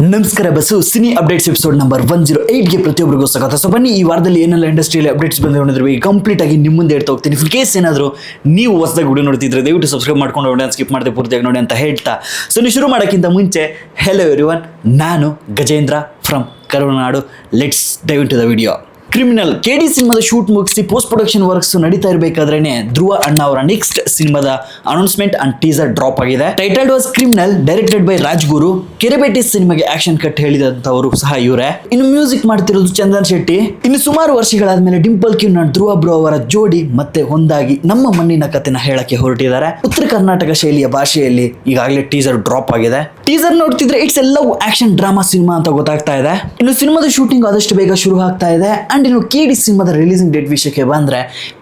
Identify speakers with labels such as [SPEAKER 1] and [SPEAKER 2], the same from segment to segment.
[SPEAKER 1] ನಮಸ್ಕಾರ buzz cine updates episode number one zero ಏಯ್ಟ್ಗೆ ಪ್ರತಿಯೊಬ್ಬರಿಗೂ ಸ್ವಾಗತ. ಸೊ ಬನ್ನಿ, ಈ ವಾರದಲ್ಲಿ ಏನೆಲ್ಲ ಇಂಡಸ್ಟ್ರಿಯಲ್ಲಿ ಅಪ್ಡೇಟ್ಸ್ ಬಂದಿರೋ ಅನ್ನೋದ್ರ ಕಂಪ್ಲೀಟ್ ಆಗಿ ನಿಮ್ಮ ಮುಂದೆ ಹೇಳ್ತಾ ಹೋಗ್ತೀನಿ. ಇನ್ ಕೇಸ್ ಏನಾದರೂ ನೀವು ಹೊಸದಾಗಿ ವಿಡಿಯೋ ನೋಡ್ತಿದ್ರೆ ದಯವಿಟ್ಟು ಸಬ್ಸ್ಕ್ರೈಬ್ ಮಾಡ್ಕೊಂಡು ನೋಡಿ ಸ್ಕಿಪ್ ಮಾಡದೆ ಪೂರ್ತಿಯಾಗಿ ನೋಡಿ ಅಂತ ಹೇಳ್ತಾ. ಸೊ ನೀವು ಶುರು ಮಾಡೋಕ್ಕಿಂತ ಮುಂಚೆ ಹೆಲೋ ಎವ್ರಿ ನಾನು Gajendra from Karunadu let's dive to the video criminal K D ಸಿನಿಮಾದ ಶೂಟ್ ಮುಗಿಸಿ ಪೋಸ್ಟ್ ಪ್ರೊಡಕ್ಷನ್ ವರ್ಕ್ಸ್ ನಡೀತಾ ಇರಬೇಕಾದ್ರೆ ಧ್ರುವ ಅಣ್ಣ ಅವರ ನೆಕ್ಸ್ಟ್ ಸಿನಿಮಾದ ಅನೌನ್ಸ್ಮೆಂಟ್ ಅಂಡ್ ಟೀಸರ್ ಡ್ರಾಪ್ ಆಗಿದೆ. Titled was criminal directed by Rajguru. Kerebete ಸಿನಿಮಾಗೆ ಆಕ್ಷನ್ ಕಟ್ ಹೇಳಿದಂತವರು ಸಹ ಇವರೇ. ಇನ್ನು ಮ್ಯೂಸಿಕ್ ಮಾಡ್ತಿರೋದು ಚಂದನ್ ಶೆಟ್ಟಿ. ಇನ್ನು ಸುಮಾರು ವರ್ಷಗಳಾದ್ಮೇಲೆ dimple queen and Dhruva bro ಅವರ ಜೋಡಿ ಮತ್ತೆ ಒಂದಾಗಿ ನಮ್ಮ ಮಣ್ಣಿನ ಕಥೆನ ಹೇಳಕ್ಕೆ ಹೊರಟಿದ್ದಾರೆ. ಉತ್ತರ ಕರ್ನಾಟಕ ಶೈಲಿಯ ಭಾಷೆಯಲ್ಲಿ ಈಗಾಗಲೇ ಟೀಸರ್ ಡ್ರಾಪ್ ಆಗಿದೆ. ಟೀಸರ್ ನೋಡ್ತಿದ್ರೆ ಇಟ್ಸ್ ಎಲ್ಲವೂ ಆಕ್ಷನ್ ಡ್ರಾಮಾ ಸಿನಿಮಾ ಅಂತ ಗೊತ್ತಾಗ್ತಾ ಇದೆ. ಇನ್ನು ಸಿನಿಮಾದ ಶೂಟಿಂಗ್ ಆದಷ್ಟು ಬೇಗ ಶುರು ಆಗ್ತಾ ಇದೆ. ಅಂಡ್ ಇನ್ನು ಕೆ ಡಿ ಸಿನಿಮಾದ ರಿಲೀಸಿಂಗ್ ಡೇಟ್ ವಿಷಯಕ್ಕೆ ಬಂದರೆ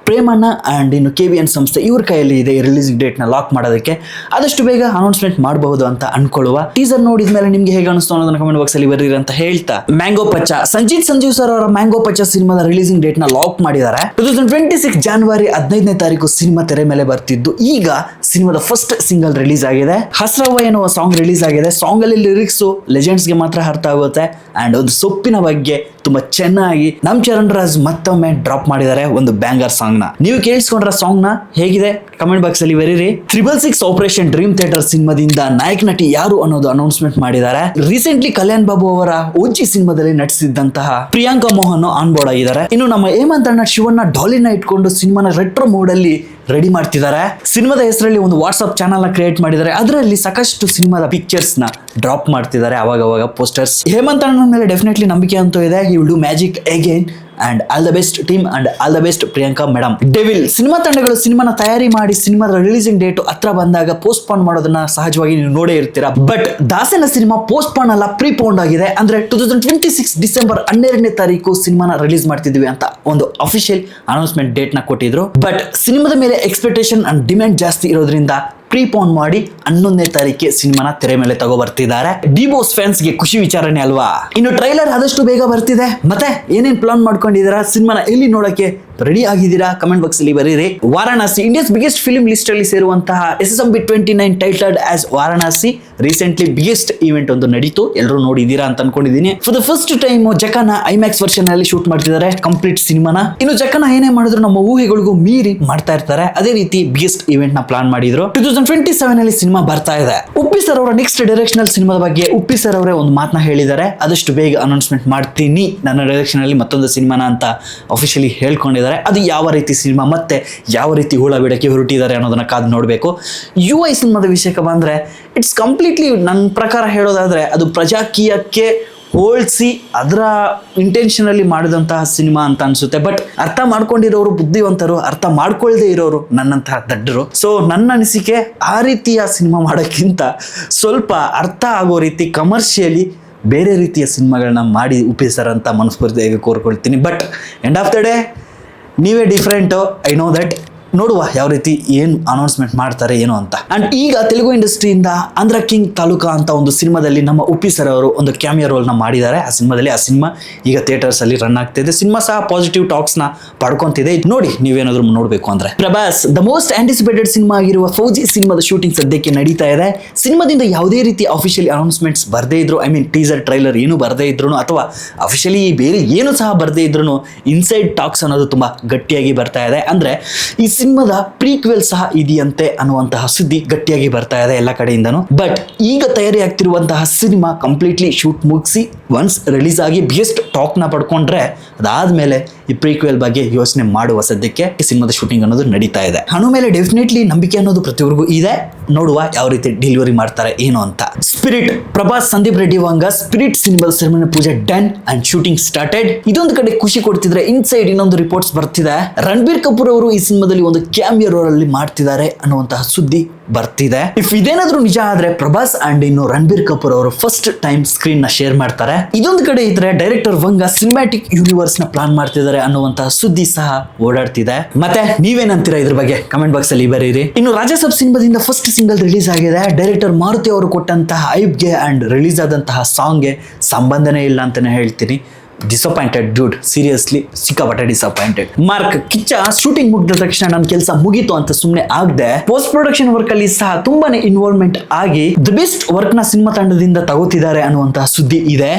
[SPEAKER 1] ಪ್ರೇಮಣ್ಣ ಆ್ಯಂಡ್ ಇನ್ನು ಕೆ ವಿ ಎನ್ ಸಂಸ್ಥೆ ಇವ್ರ ಕೈಯಲ್ಲಿ ಇದೆ ರಿಲೀಸಿಂಗ್ ಡೇಟ್ನ ಲಾಕ್ ಮಾಡೋದಕ್ಕೆ. ಆದಷ್ಟು ಬೇಗ ಅನೌನ್ಸ್ಮೆಂಟ್ ಮಾಡಬಹುದು ಅಂತ ಅನ್ಕೊಳ್ಳುವ. ಟೀಸರ್ ನೋಡಿದ ಮೇಲೆ ನಿಮಗೆ ಹೇಗೆ ಅನಿಸ್ತು ಅನ್ನೋದನ್ನ ಕಮೆಂಟ್ ಬಾಕ್ಸ್ ಅಲ್ಲಿ ಬರೀರಿ ಅಂತ ಹೇಳ್ತಾ. ಮ್ಯಾಂಗೋ ಪಚ್ಚ ಸಂಜೀತ್ ಸಂಜೀವ್ ಸರ್ ಅವರ ಮ್ಯಾಂಗೋ ಪಚ್ಚ ಸಿನಿಮಾದ ರಿಲೀಸಿಂಗ್ ಡೇಟ್ನ ಲಾಕ್ ಮಾಡಿದ್ದಾರೆ. Two thousand twenty six January ಹದಿನೈದನೇ ತಾರೀಕು ಸಿನಿಮಾ ತೆರೆ ಮೇಲೆ ಬರ್ತಿದ್ದು. ಈಗ ಸಿನಿಮಾದ ಫಸ್ಟ್ ಸಿಂಗಲ್ ರಿಲೀಸ್ ಆಗಿದೆ. ಹಸ್ರವ್ವ ಎನ್ನುವ ಸಾಂಗ್ ರಿಲೀಸ್ ಆಗಿದೆ. ಸಾಂಗ್ ಅಲ್ಲಿ ಲಿರಿಕ್ಸು ಲೆಜೆಂಡ್ಸ್ಗೆ ಮಾತ್ರ ಅರ್ಥ ಆಗುತ್ತೆ. ಅಂಡ್ ಒಂದು ಸೊಪ್ಪಿನ ಬಗ್ಗೆ ತುಂಬಾ ಚೆನ್ನಾಗಿ ನಮ್ ಚರಣ್ ರಾಜ್ ಮತ್ತೊಮ್ಮೆ ಡ್ರಾಪ್ ಮಾಡಿದ್ದಾರೆ ಒಂದು ಬ್ಯಾಂಗರ್ ಸಾಂಗ್ನ. ನೀವು ಕೇಳಿಸ್ಕೊಂಡ್ರ ಸಾಂಗ್ನ ಹೇಗಿದೆ? ಕಮೆಂಟ್ ಬಾಕ್ಸ್ ಅಲ್ಲಿ ಬರೀರಿ. Triple six operation dream theater ಸಿನಿಮಾದಿಂದ ನಾಯಕ ನಟಿ ಯಾರು ಅನ್ನೋದು ಅನೌನ್ಸ್ಮೆಂಟ್ ಮಾಡಿದ್ದಾರೆ. ರೀಸೆಂಟ್ಲಿ ಕಲ್ಯಾಣ್ ಬಾಬು ಅವರ ಓಜಿ ಸಿನಿಮಾದಲ್ಲಿ ನಟಿಸಿದ್ದಂತಹ ಪ್ರಿಯಾಂಕಾ ಮೋಹನ್ ಆನ್ ಬೋರ್ಡ್ ಆಗಿದ್ದಾರೆ. ಇನ್ನು ನಮ್ಮ ಹೇಮಂತ್ ಅಣ್ಣ ಶಿವಣ್ಣ ಡಾಲಿನ ಇಟ್ಕೊಂಡು ಸಿನಿಮಾನ ರೆಟ್ರೋ ಮೋಡ್ ಅಲ್ಲಿ ರೆಡಿ ಮಾಡ್ತಿದ್ದಾರೆ. ಸಿನಿಮಾದ ಹೆಸರಲ್ಲಿ ಒಂದು ವಾಟ್ಸ್ಆಪ್ ಚಾನಲ್ನ ಕ್ರಿಯೇಟ್ ಮಾಡಿದ್ದಾರೆ. ಅದರಲ್ಲಿ ಸಾಕಷ್ಟು ಸಿನಿಮಾದ ಪಿಕ್ಚರ್ಸ್ನ ಡ್ರಾಪ್ ಮಾಡ್ತಿದ್ದಾರೆ ಅವಾಗ ಅವಾಗ ಪೋಸ್ಟರ್ಸ್ ಹೇಮಂತ್ ಅಣ್ಣನ ಮೇಲೆ ಡೆಫಿನೆಟ್ಲಿ ನಂಬಿಕೆ ಅಂತೂ ಇದೆ. He will do magic again and all the best team and all the best Priyanka madam devil cinema ತಂಡಗಳು ಸಿನಿಮಾನ ತಯಾರಿ ಮಾಡಿ ಸಿನಿಮಾದ ರಿಲೀಸಿಂಗ್ ಡೇಟ್ ಹತ್ರ ಬಂದಾಗ ಪೋಸ್ಟ್ ಪೋನ್ ಮಾಡೋದನ್ನ ಸಹಜವಾಗಿ ನೀವು ನೋಡೇ ಇರ್ತೀರಾ. ಬಟ್ ದಾಸನ ಸಿನಿಮಾ ಪೋಸ್ಟ್ ಪೋನ್ ಅಲ್ಲ ಪ್ರೀ ಪೋನ್ ಆಗಿದೆ. ಅಂದ್ರೆ two thousand twenty six December ಹನ್ನೆರಡನೇ ತಾರೀಕು ಸಿನಿಮಾನ ರಿಲೀಸ್ ಮಾಡ್ತಿದ್ವಿ ಅಂತ ಒಂದು ಅಫಿಷಿಯಲ್ ಅನೌನ್ಸ್ಮೆಂಟ್ ಡೇಟ್ನ ಕೊಟ್ಟಿದ್ರು. ಬಟ್ ಸಿನಿಮಾದ ಮೇಲೆ ಎಕ್ಸ್ಪೆಕ್ಟೇಷನ್ ಅಂಡ್ ಡಿಮ್ಯಾಂಡ್ ಜಾಸ್ತಿ ಇರೋದ್ರಿಂದ ಪ್ರೀಪೋನ್ ಮಾಡಿ ಹನ್ನೊಂದನೇ ತಾರೀಕಿಗೆ ಸಿನಿಮಾನ ತೆರೆ ಮೇಲೆ ತಗೋ ಬರ್ತಿದ್ದಾರೆ. ಡಿಬೋಸ್ ಫ್ಯಾನ್ಸ್ಗೆ ಖುಷಿ ವಿಚಾರನೆ ಅಲ್ವಾ? ಇನ್ನು ಟ್ರೈಲರ್ ಆದಷ್ಟು ಬೇಗ ಬರ್ತಿದೆ. ಮತ್ತೆ ಏನೇನ್ ಪ್ಲಾನ್ ಮಾಡ್ಕೊಂಡಿದ್ದೀರಾ? ಸಿನಿಮಾನ ಎಲ್ಲಿ ನೋಡಕ್ಕೆ ರೆಡಿ ಆಗಿದ್ದೀರಾ? ಕಮೆಂಟ್ ಬಾಕ್ಸ್ ಅಲ್ಲಿ ಬರೀರಿ. Varanasi India's biggest film list ಅಲ್ಲಿ ಸೇರುವಂತಹ S S B twenty nine titled as Varanasi. Recently biggest event ಒಂದು ನಡೀತು. ಎಲ್ಲರೂ ನೋಡಿದೀರಾ ಅಂತ ಅನ್ಕೊಂಡಿದ್ದೀನಿ. ಫಾರ್ ದ ಫಸ್ಟ್ ಟೈಮ್ ಜಕನ ಐಮ್ಯಾಕ್ಸ್ ವರ್ಷನ್ ಅಲ್ಲಿ ಶೂಟ್ ಮಾಡ್ತಿದ್ದಾರೆ. ಕಂಪ್ಲೀಟ್ ಸಿನಿಮಾನ ಇನ್ನು ಜಕನ ಏನೇ ಮಾಡಿದ್ರು ನಮ್ಮ ಊಹೆಗಳಿಗೂ ಮೀರಿ ಮಾಡ್ತಾ ಇರ್ತಾರೆ. ಅದೇ ರೀತಿ ಬಿಗ್ಗೆಸ್ಟ್ ಇವೆಂಟ್ನ ಪ್ಲಾನ್ ಮಾಡಿದ್ರು. ಟೂ ತೌಸಂಡ್ ಟ್ವೆಂಟಿ ಸೆವೆನ್ ಅಲ್ಲಿ ಸಿನಿಮಾ ಬರ್ತಾ ಇದೆ. ಉಪ್ಪಿ ಸರ್ ಅವರ ನೆಕ್ಸ್ಟ್ ಡೈರೆಕ್ಷನಲ್ ಸಿನಿಮಾದ ಬಗ್ಗೆ ಉಪ್ಪಿ ಸರ್ ಅವರೇ ಒಂದು ಮಾತನ್ನ ಹೇಳಿದ್ದಾರೆ. ಆದಷ್ಟು ಬೇಗ ಅನೌನ್ಸ್ಮೆಂಟ್ ಮಾಡ್ತೀನಿ. ನನ್ನ ಡೈರೆಕ್ಷನ್ ಅಲ್ಲಿ ಮತ್ತೊಂದು ಸಿನಿಮಾನ ಅಂತ ಅಫಿಷಿಯಲಿ ಹೇಳ್ಕೊಂಡಿದ್ದಾರೆ. ಅದು ಯಾವ ರೀತಿ ಸಿನಿಮಾ, ಮತ್ತೆ ಯಾವ ರೀತಿ ಹುಳ ಬಿಡಕ್ಕೆ ಹೊರಟಿದ್ದಾರೆ ಅನ್ನೋದನ್ನ ಕಾದು ನೋಡಬೇಕು. ಯು ಐ ಸಿನಿಮಾದ ವಿಷಯಕ್ಕೆ ಬಂದ್ರೆ ಇಟ್ಸ್ ಕಂಪ್ಲೀಟ್ಲಿ ನನ್ನ ಪ್ರಕಾರ ಹೇಳೋದಾದ್ರೆ, ಅದು ಪ್ರಜಾಕೀಯಕ್ಕೆ ಹೋಲ್ಸಿ ಅದರ ಇಂಟೆನ್ಷನಲ್ಲಿ ಮಾಡಿದಂತಹ ಸಿನಿಮಾ ಅಂತ ಅನ್ಸುತ್ತೆ. ಬಟ್ ಅರ್ಥ ಮಾಡ್ಕೊಂಡಿರೋರು ಬುದ್ಧಿವಂತರು, ಅರ್ಥ ಮಾಡ್ಕೊಳ್ದೇ ಇರೋರು ನನ್ನಂತಹ ದಡ್ಡರು ಸೊ ನನ್ನ ಅನಿಸಿಕೆ ಆ ರೀತಿಯ ಸಿನಿಮಾ ಮಾಡೋಕ್ಕಿಂತ ಸ್ವಲ್ಪ ಅರ್ಥ ಆಗೋ ರೀತಿ ಕಮರ್ಷಿಯಲಿ ಬೇರೆ ರೀತಿಯ ಸಿನಿಮಾಗಳನ್ನ ಮಾಡಿ ಉಪಯೋಗಿಸಾರಂತ ಮನಸ್ಫೂರ್ತಿಯಾಗಿ ಕೋರ್ಕೊಳ್ತೀನಿ. But end of the day ನೀವೇ ಡಿಫ್ರೆಂಟು ಐ ನೋ ದಟ್ ನೋಡುವ ಯಾವ ರೀತಿ ಏನು ಅನೌನ್ಸ್ಮೆಂಟ್ ಮಾಡ್ತಾರೆ, ಏನು ಅಂತ. ಅಂಡ್ ಈಗ ತೆಲುಗು ಇಂಡಸ್ಟ್ರಿಯಿಂದ ಆಂಧ್ರ ಕಿಂಗ್ ತಾಲೂಕಾ ಅಂತ ಒಂದು ಸಿನಿಮಾದಲ್ಲಿ ನಮ್ಮ ಉಪ್ಪಿ ಸರ್ ಅವರು ಒಂದು ಕ್ಯಾಮಿಯಾ ರೋಲ್ನ ಮಾಡಿದ್ದಾರೆ. ಆ ಸಿನಿಮಾದಲ್ಲಿ ಆ ಸಿನಿಮಾ ಈಗ ಥಿಯೇಟರ್ಸ್ ಅಲ್ಲಿ ರನ್ ಇದೆ. ಸಿನಿಮಾ ಸಹ ಪಾಸಿಟಿವ್ ಟಾಕ್ಸ್ನ ಪಡ್ಕೊಂತಿದೆ. ನೋಡಿ ನೀವೇನಾದ್ರೂ ನೋಡಬೇಕು ಅಂದ್ರೆ. Prabhas the most anticipated cinema ಆಗಿರುವ ಫೌಜಿ ಸಿನಿಮಾದ ಶೂಟಿಂಗ್ ಸದ್ಯಕ್ಕೆ ನಡೀತಾ ಇದೆ. ಸಿನಿಮಾದಿಂದ ಯಾವುದೇ ರೀತಿ ಅಫಿಷಿಯಲಿ ಅನೌನ್ಸ್ಮೆಂಟ್ಸ್ ಬರದೇ ಇದ್ರು ಐ ಮೀನ್ ಟೀಸರ್ ಟ್ರೈಲರ್ ಏನು ಬರದೇ ಇದ್ರು, ಅಥವಾ ಅಫಿಷಿಯಲಿ ಬೇರೆ ಏನು ಸಹ ಬರದೇ ಇದ್ರು ಇನ್ಸೈಡ್ ಟಾಕ್ಸ್ ಅನ್ನೋದು ತುಂಬಾ ಗಟ್ಟಿಯಾಗಿ ಬರ್ತಾ ಇದೆ. ಅಂದ್ರೆ ಈ ಸಿನಿಮಾದ ಪ್ರೀಕ್ವೆಲ್ ಸಹ ಇದೆಯಂತೆ ಅನ್ನುವಂತಹ ಸುದ್ದಿ ಗಟ್ಟಿಯಾಗಿ ಬರ್ತಾ ಇದೆ ಎಲ್ಲ ಕಡೆಯಿಂದನು. ಬಟ್ ಈಗ ತಯಾರಿ ಆಗ್ತಿರುವಂತಹ ಸಿನಿಮಾ ಕಂಪ್ಲೀಟ್ಲಿ ಶೂಟ್ ಮುಗಿಸಿ ಒನ್ಸ್ ರಿಲೀಸ್ ಆಗಿ ಬೆಸ್ಟ್ ಟಾಕ್ನ ಪಡ್ಕೊಂಡ್ರೆ ಅದಾದ್ಮೇಲೆ ಈ ಪ್ರೀಕ್ವೆಲ್ ಬಗ್ಗೆ ಯೋಚನೆ ಮಾಡುವ ಸದ್ಯಕ್ಕೆ ಈ ಸಿನಿಮಾದ ಶೂಟಿಂಗ್ ಅನ್ನೋದು ನಡೀತಾ ಇದೆ. ಹಣು ಮೇಲೆ ಡೆಫಿನೆಟ್ಲಿ ನಂಬಿಕೆ ಅನ್ನೋದು ಪ್ರತಿಯೊಬ್ಬರಿಗೂ ಇದೆ. ನೋಡುವ ಯಾವ ರೀತಿ ಡೆಲಿವರಿ ಮಾಡ್ತಾರೆ, ಏನು ಅಂತ. ಸ್ಪಿರಿಟ್ ಪ್ರಭಾಸ್ ಸಂದೀಪ್ ರೆಡ್ಡಿ ವಂಗ ಸ್ಪಿರಿಟ್ ಸಿನಿಮಾದ ಸೆರೆಮನಿ ಪೂಜೆ ಡನ್ ಅಂಡ್ ಶೂಟಿಂಗ್ ಸ್ಟಾರ್ಟೆಡ್ ಇದೊಂದು ಕಡೆ ಖುಷಿ ಕೊಡ್ತಿದ್ರೆ ಇನ್ಸೈಡ್ ಇನ್ನೊಂದು ರಿಪೋರ್ಟ್ಸ್ ಬರ್ತಿದೆ. ರಣಬೀರ್ ಕಪೂರ್ ಅವರು ಈ ಸಿನಿಮಾದಲ್ಲಿ ಒಂದು ಕ್ಯಾಮಿಯೋ ಅಲ್ಲಿ ಮಾಡ್ತಿದ್ದಾರೆ ಅನ್ನುವಂತಹ ಸುದ್ದಿ ಬರ್ತಿದೆ. ಇಫ್ ಇದೇನಾದ್ರೂ ನಿಜ ಆದ್ರೆ ಪ್ರಭಾಸ್ ಅಂಡ್ ಇನ್ನು ರಣಬೀರ್ ಕಪೂರ್ ಅವರು ಫಸ್ಟ್ ಟೈಮ್ ಸ್ಕ್ರೀನ್ನ ಶೇರ್ ಮಾಡ್ತಾರೆ. ಇದೊಂದು ಕಡೆ ಇದ್ರೆ ಡೈರೆಕ್ಟರ್ ವಂಗ ಸಿನಿಮ್ಯಾಟಿಕ್ ಯೂನಿವರ್ಸ್ನ ಪ್ಲಾನ್ ಮಾಡ್ತಿದ್ದಾರೆ ಅನ್ನುವಂತಹ ಸುದ್ದಿ ಸಹ ಓಡಾಡ್ತಿದೆ. ಮತ್ತೆ ನೀವೇನಂತೀರಾ ಇದ್ರ ಬಗ್ಗೆ? ಕಮೆಂಟ್ ಬಾಕ್ಸ್ ಅಲ್ಲಿ ಬರೀರಿ. ಇನ್ನು ರಾಜಸಬ್ ಸಿನಿಮಾದಿಂದ ಫಸ್ಟ್ ಸಿಂಗಲ್ ರಿಲೀಸ್ ಆಗಿದೆ. ಡೈರೆಕ್ಟರ್ ಮಾರುತಿ ಅವರು ಕೊಟ್ಟಂತಹ ಐಬ್ಗೆ ಅಂಡ್ ರಿಲೀಸ್ ಆದಂತಹ ಸಾಂಗ್ಗೆ ಸಂಬಂಧನೇ ಇಲ್ಲ ಅಂತಾನೆ ಹೇಳ್ತೀನಿ. ಡಿಸಪಾಯಿಂಟೆಡ್ ಡ್ಯೂಡ್ ಸೀರಿಯಸ್ಲಿ ಸಿಕ್ಕಾಪಟ್ಟೆ ಡಿಸಪಾಯಿಂಟೆಡ್ ಮಾರ್ಕ್ ಕಿಚ್ಚ ಶೂಟಿಂಗ್ ಮುಗಿದ ತಕ್ಷಣ ನನ್ನ ಕೆಲಸ ಮುಗೀತು ಅಂತ ಸುಮ್ಮನೆ ಆಗದೆ ಪೋಸ್ಟ್ ಪ್ರೊಡಕ್ಷನ್ ವರ್ಕ್ ಅಲ್ಲಿ ಸಹ ತುಂಬಾನೇ ಇನ್ವಾಲ್ವ್ಮೆಂಟ್ ಆಗಿ ದ ಬೆಸ್ಟ್ ವರ್ಕ್ನ ಸಿನಿಮಾ ತಂಡದಿಂದ ತಗೋತಿದ್ದಾರೆ ಅನ್ನುವಂತಹ ಸುದ್ದಿ ಇದೆ.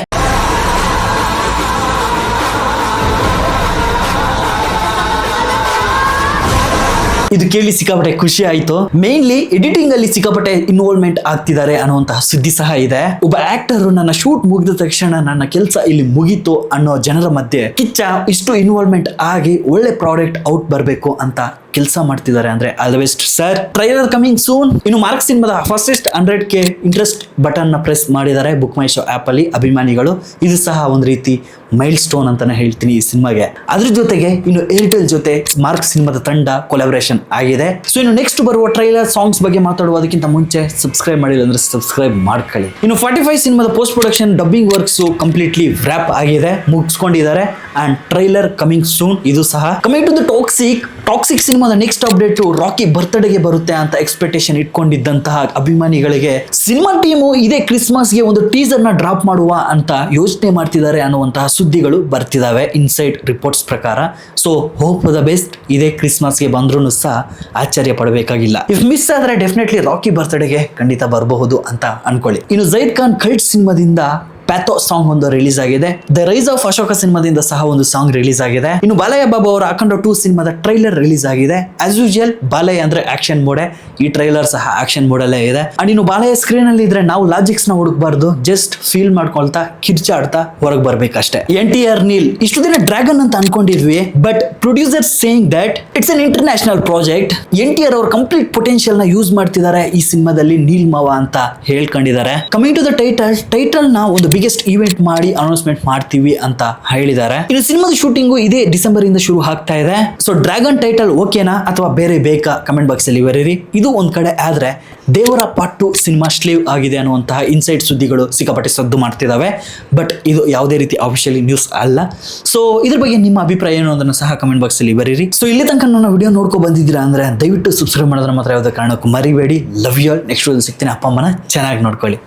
[SPEAKER 1] ಇದು ಕೇಳಿ ಸಿಕ್ಕಾಪಟ್ಟೆ ಖುಷಿ ಆಯ್ತು. ಮೇನ್ಲಿ ಎಡಿಟಿಂಗ್ ಅಲ್ಲಿ ಸಿಕ್ಕಾಪಟ್ಟೆ ಇನ್ವಾಲ್ವ್ಮೆಂಟ್ ಆಗ್ತಿದ್ದಾರೆ ಅನ್ನುವಂತಹ ಸುದ್ದಿ ಸಹ ಇದೆ. ಒಬ್ಬ ಆಕ್ಟರ್ ನನ್ನ ಶೂಟ್ ಮುಗಿದ ತಕ್ಷಣ ನನ್ನ ಕೆಲಸ ಇಲ್ಲಿ ಮುಗೀತು ಅನ್ನೋ ಜನರ ಮಧ್ಯೆ ಕಿಚ್ಚ ಇಷ್ಟು ಇನ್ವಾಲ್ವ್ಮೆಂಟ್ ಆಗಿ ಒಳ್ಳೆ ಪ್ರಾಡಕ್ಟ್ ಔಟ್ ಬರಬೇಕು ಅಂತ ಕೆಲಸ ಮಾಡ್ತಿದ್ದಾರೆ ಅಂದ್ರೆ all the best sir trailer coming soon ಇನ್ನು ಮಾರ್ಕ್ ಸಿನಿಮಾದ ಫಸ್ಟೆಸ್ಟ್ ಹಂಡ್ರೆಡ್ ಕೆ ಇಂಟ್ರೆಸ್ಟ್ ಬಟನ್ನ ಪ್ರೆಸ್ ಮಾಡಿದ್ದಾರೆ ಬುಕ್ ಮೈ ಶೋ ಆಪ್ ಅಲ್ಲಿ ಅಭಿಮಾನಿಗಳು. ಇದು ಸಹ ಒಂದು ರೀತಿ ಮೈಲ್ ಸ್ಟೋನ್ ಅಂತಾನೆ ಹೇಳ್ತೀನಿ ಈ ಸಿನಿಮಾಗೆ ಅದ್ರ ಜೊತೆಗೆ ಇನ್ನು ಏರ್ಟೆಲ್ ಜೊತೆ ಮಾರ್ಕ್ ಸಿನಿಮಾದ ತಂಡ ಕೊಲಾಬರೇಷನ್ ಆಗಿದೆ. ಸೊ ಇನ್ನು ನೆಕ್ಸ್ಟ್ ಬರುವ ಟ್ರೈಲರ್ ಸಾಂಗ್ಸ್ ಬಗ್ಗೆ ಮಾತಾಡುವುದಕ್ಕಿಂತ ಮುಂಚೆ ಸಬ್ಸ್ಕ್ರೈಬ್ ಮಾಡಿಲ್ಲ ಅಂದ್ರೆ ಸಬ್ಸ್ಕ್ರೈಬ್ ಮಾಡ್ಕೊಳ್ಳಿ. ಇನ್ನು ಫಾರ್ಟಿ ಫೈವ್ ಸಿನಿಮಾದ post production dubbing works completely wrap ಆಗಿದೆ. ಮುಗಿಸ್ಕೊಂಡಿದ್ದಾರೆ. ಅಂಡ್ ಟ್ರೈಲರ್ ಕಮಿಂಗ್ ಸೂನ್ ಇದು ಸಹ coming to the toxic toxic ಸಿನಿಮಾದ ನೆಕ್ಸ್ಟ್ ಅಪ್ಡೇಟ್ ರಾಕಿ ಬರ್ತ್ಡೇಗೆ ಬರುತ್ತೆ ಅಂತ ಎಕ್ಸ್ಪೆಕ್ಟೇಷನ್ ಇಟ್ಕೊಂಡಿದ್ದಂತಹ ಅಭಿಮಾನಿಗಳಿಗೆ ಸಿನಿಮಾ ಟೀಮು ಇದೇ ಕ್ರಿಸ್ಮಸ್ಗೆ ಒಂದು ಟೀಸರ್ನ ಡ್ರಾಪ್ ಮಾಡುವ ಅಂತ ಯೋಚನೆ ಮಾಡ್ತಿದ್ದಾರೆ ಅನ್ನುವಂತಹ ಸುದ್ದಿಗಳು ಬರ್ತಿದಾವೆ ಇನ್ಸೈಡ್ ರಿಪೋರ್ಟ್ಸ್ ಪ್ರಕಾರ. ಸೊ ಹೋಪ್ ದ ಬೆಸ್ಟ್ ಇದೇ ಕ್ರಿಸ್ಮಸ್ಗೆ ಬಂದ್ರೂ ಸಹ ಆಶ್ಚರ್ಯ ಪಡಬೇಕಾಗಿಲ್ಲ. ಇಫ್ ಮಿಸ್ ಆದ್ರೆ ಡೆಫಿನೆಟ್ಲಿ ರಾಕಿ ಬರ್ತ್ಡೇಗೆ ಖಂಡಿತ ಬರಬಹುದು ಅಂತ ಅನ್ಕೊಳ್ಳಿ. ಇನ್ನು ಜೈದ್ ಖಾನ್ ಕಲ್ಟ್ ಸಿನಿಮಾದಿಂದ ಪ್ಯಾಥೋ ಸಾಂಗ್ ಒಂದು ರಿಲೀಸ್ ಆಗಿದೆ. ದ ರೈಸ್ ಆಫ್ ಅಶೋಕ ಸಿನಿಮಾದಿಂದ ಸಹ ಒಂದು ಸಾಂಗ್ ರಿಲೀಸ್ ಆಗಿದೆ. ಇನ್ನು ಬಾಲಯ್ಯ ಬಾಬು ಅವರ ಅಖಂಡ ಟೂ ಸಿನಿಮಾದ ಟ್ರೈಲರ್ ರಿಲೀಸ್ ಆಗಿದೆ. ಆಸ್ ಯೂಶುವಲ್ ಬಾಲಯ್ಯ ಅಂದ್ರೆ ಆಕ್ಷನ್ ಮೋಡೆ ಈ ಟ್ರೈಲರ್ ಸಹ ಆಕ್ಷನ್ ಮೋಡಲ್ಲೇ ಇದೆ. ಅಂಡ್ ಇನ್ನು ಬಾಲಯ್ಯ ಸ್ಕ್ರೀನ್ ಅಲ್ಲಿ ಇದ್ರೆ ನಾವು ಲಾಜಿಕ್ಸ್ನ ಹುಡುಕ್ಬಾರ್ದು. ಜಸ್ಟ್ ಫೀಲ್ ಮಾಡ್ಕೊಳ್ತಾ, ಕಿರ್ಚಾಡ್ತಾ ಹೊರಗೆ ಬರ್ಬೇಕಷ್ಟೇ. ಎನ್ ಟಿ ಆರ್ ನೀಲ್ ಇಷ್ಟು ದಿನ ಡ್ರ್ಯಾಗನ್ ಅಂತ ಅನ್ಕೊಂಡಿದ್ವಿ but producer saying that it's an international project N T R ಅವ್ರ ಕಂಪ್ಲೀಟ್ ಪೊಟೆನ್ಶಿಯಲ್ನ ಯೂಸ್ ಮಾಡ್ತಿದ್ದಾರೆ ಈ ಸಿನಿಮಾದಲ್ಲಿ ನೀಲ್ ಮಾವ ಅಂತ ಹೇಳ್ಕೊಂಡಿದ್ದಾರೆ. ಕಮಿಂಗ್ ಟು ದ ಟೈಟಲ್ ಟೈಟಲ್ನ ಒಂದು ಬಿಗ್ಗೆಸ್ಟ್ ಈವೆಂಟ್ ಮಾಡಿ ಅನೌನ್ಸ್ಮೆಂಟ್ ಮಾಡ್ತೀವಿ ಅಂತ ಹೇಳಿದ್ದಾರೆ. ಇನ್ನು ಸಿನಿಮಾದ ಶೂಟಿಂಗು ಇದೇ ಡಿಸೆಂಬರ್ ಇಂದ ಶುರು ಆಗ್ತಾ ಇದೆ. ಸೊ ಡ್ರ್ಯಾಗನ್ ಟೈಟಲ್ ಓಕೆನಾ ಅಥವಾ ಬೇರೆ ಬೇಕಾ? ಕಮೆಂಟ್ ಬಾಕ್ಸ್ ಅಲ್ಲಿ ಬರೀರಿ. ಇದು ಒಂದ್ ಕಡೆ ಆದ್ರೆ ದೇವರ ಪಟ್ಟು ಸಿನಿಮಾ ಸ್ಲೀವ್ ಆಗಿದೆ ಅನ್ನುವಂತಹ ಇನ್ಸೈಡ್ ಸುದ್ದಿಗಳು ಸಿಕ್ಕಾಪಟ್ಟೆ ಸದ್ದು ಮಾಡ್ತಿದ್ದಾವೆ ಬಟ್ ಇದು ಯಾವುದೇ ರೀತಿ ಅಫಿಷಿಯಲಿ ನ್ಯೂಸ್ ಅಲ್ಲ. ಸೊ ಇದ್ರ ಬಗ್ಗೆ ನಿಮ್ಮ ಅಭಿಪ್ರಾಯ ಏನು ಅದನ್ನು ಸಹ ಕಮೆಂಟ್ ಬಾಕ್ಸ್ ಅಲ್ಲಿ ಬರೀರಿ. ಸೊ ಇಲ್ಲಿ ತನಕ ನನ್ನ ವಿಡಿಯೋ ನೋಡ್ಕೊ ಬಂದಿದ್ದೀರಾ ಅಂದ್ರೆ ದಯವಿಟ್ಟು ಸಬ್ಸ್ಕ್ರೈಬ್ ಮಾಡೋದ್ರ ಮಾತ್ರ ಯಾವುದೇ ಕಾರಣಕ್ಕೂ ಮರಿಬೇಡಿ. ಲವ್ ಯು ನೆಕ್ಸ್ಟ್ ಸಿಗ್ತೀನಿ. ಅಪ್ಪ, ಅಮ್ಮನ. ಚೆನ್ನಾಗಿ ನೋಡ್ಕೊಳ್ಳಿ.